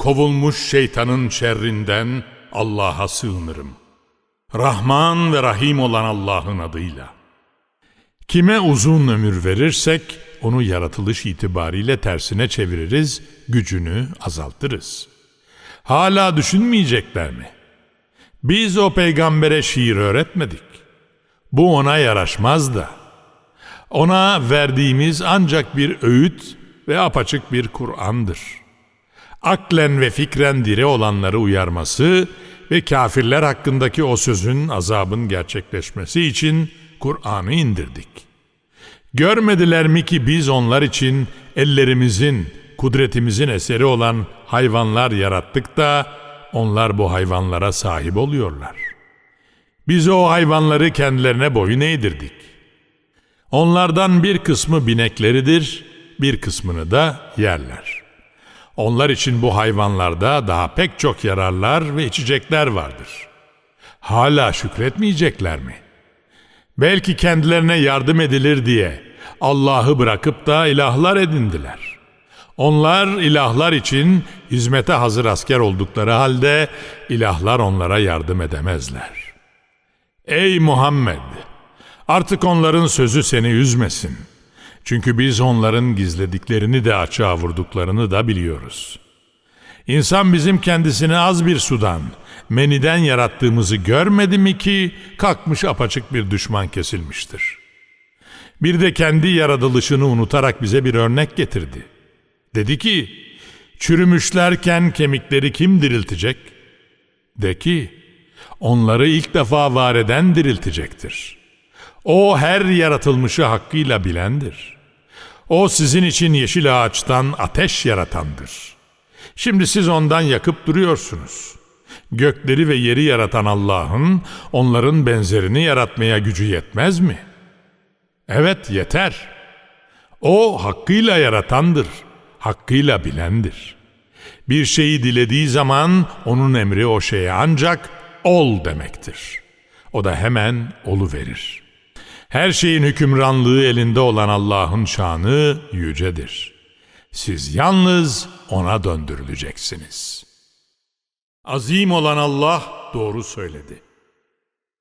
Kovulmuş şeytanın şerrinden Allah'a sığınırım. Rahman ve Rahim olan Allah'ın adıyla. Kime uzun ömür verirsek onu yaratılış itibariyle tersine çeviririz, gücünü azaltırız. Hala düşünmeyecekler mi? Biz o peygambere şiir öğretmedik. Bu ona yaraşmaz da. Ona verdiğimiz ancak bir öğüt ve apaçık bir Kur'an'dır. Aklen ve fikren diri olanları uyarması ve kafirler hakkındaki o sözün azabın gerçekleşmesi için Kur'an'ı indirdik. Görmediler mi ki biz onlar için ellerimizin, kudretimizin eseri olan hayvanlar yarattık da onlar bu hayvanlara sahip oluyorlar. Biz o hayvanları kendilerine boyun eğdirdik. Onlardan bir kısmı binekleridir, bir kısmını da yerler. Onlar için bu hayvanlarda daha pek çok yararlar ve içecekler vardır. Hala şükretmeyecekler mi? Belki kendilerine yardım edilir diye Allah'ı bırakıp da ilahlar edindiler. Onlar ilahlar için hizmete hazır asker oldukları halde ilahlar onlara yardım edemezler. Ey Muhammed! Artık onların sözü seni üzmesin. Çünkü biz onların gizlediklerini de açığa vurduklarını da biliyoruz. İnsan bizim kendisini az bir sudan, meniden yarattığımızı görmedi mi ki kalkmış apaçık bir düşman kesilmiştir. Bir de kendi yaratılışını unutarak bize bir örnek getirdi. Dedi ki, çürümüşlerken kemikleri kim diriltecek? De ki, onları ilk defa var eden diriltecektir. O her yaratılmışı hakkıyla bilendir. O sizin için yeşil ağaçtan ateş yaratandır. Şimdi siz ondan yakıp duruyorsunuz. Gökleri ve yeri yaratan Allah'ın onların benzerini yaratmaya gücü yetmez mi? Evet yeter. O hakkıyla yaratandır, hakkıyla bilendir. Bir şeyi dilediği zaman onun emri o şeye ancak ol demektir. O da hemen olu verir. Her şeyin hükümranlığı elinde olan Allah'ın şanı yücedir. Siz yalnız ona döndürüleceksiniz. Azim olan Allah doğru söyledi.